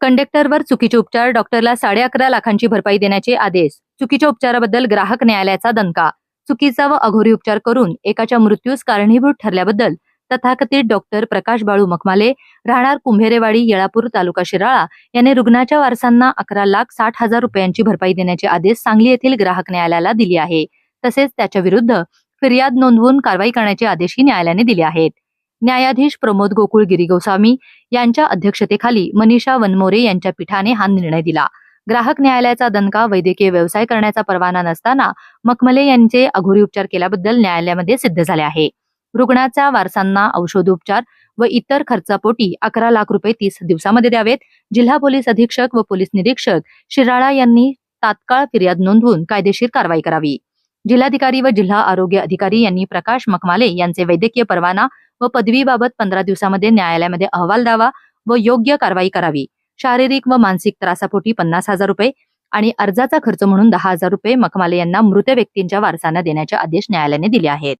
कंडक्टरवर चुकीचे उपचार डॉक्टरला साडे अकरा लाखांची भरपाई देण्याचे आदेश चुकीच्या उपचाराबद्दल ग्राहक न्यायालयाचा दणका चुकीचा व अघोरी उपचार करून एकाच्या मृत्यूस कारणीभूत ठरल्याबद्दल तथाकथित डॉक्टर प्रकाश बाळू मखमाले राहणार कुंभेरेवाडी येळापूर तालुका शिराळा यांनी रुग्णाच्या वारसांना अकरा लाख साठ हजार रुपयांची भरपाई देण्याचे आदेश सांगली येथील ग्राहक न्यायालयाला दिले आहे. तसेच त्याच्या विरुद्ध फिर्याद नोंदवून कारवाई करण्याचे आदेशही न्यायालयाने दिले आहेत. न्यायाधीश प्रमोद गोकुळ गिरीगोस्वामी यांच्या अध्यक्षतेखाली मनीषा वनमोरे यांच्या पीठाने हा निर्णय दिला. ग्राहक न्यायालयाचा दणका वैद्यकीय व्यवसाय करण्याचा परवाना नसताना मखमले यांचे अघोरी उपचार केल्याबद्दल न्यायालयामध्ये सिद्ध झाले आहे. रुग्णाच्या वारसांना औषधोपचार व इतर खर्चापोटी अकरा लाख रुपये तीस दिवसामध्ये द्यावेत. जिल्हा पोलीस अधीक्षक व पोलीस निरीक्षक शिराळा यांनी तात्काळ फिर्याद नोंदवून कायदेशीर कारवाई करावी. जिल्हाधिकारी व जिल्हा आरोग्य अधिकारी यांनी प्रकाश मखमाले यांचे वैद्यकीय परवाना व पदवीबाबत पंधरा दिवसामध्ये न्यायालयामध्ये अहवाल द्यावा व योग्य कारवाई करावी. शारीरिक व मानसिक त्रासापोटी पन्नास हजार रुपये आणि अर्जाचा खर्च म्हणून दहा हजार रुपये मखमाले यांना मृत व्यक्तींच्या वारसांना देण्याचे आदेश न्यायालयाने दिले आहेत.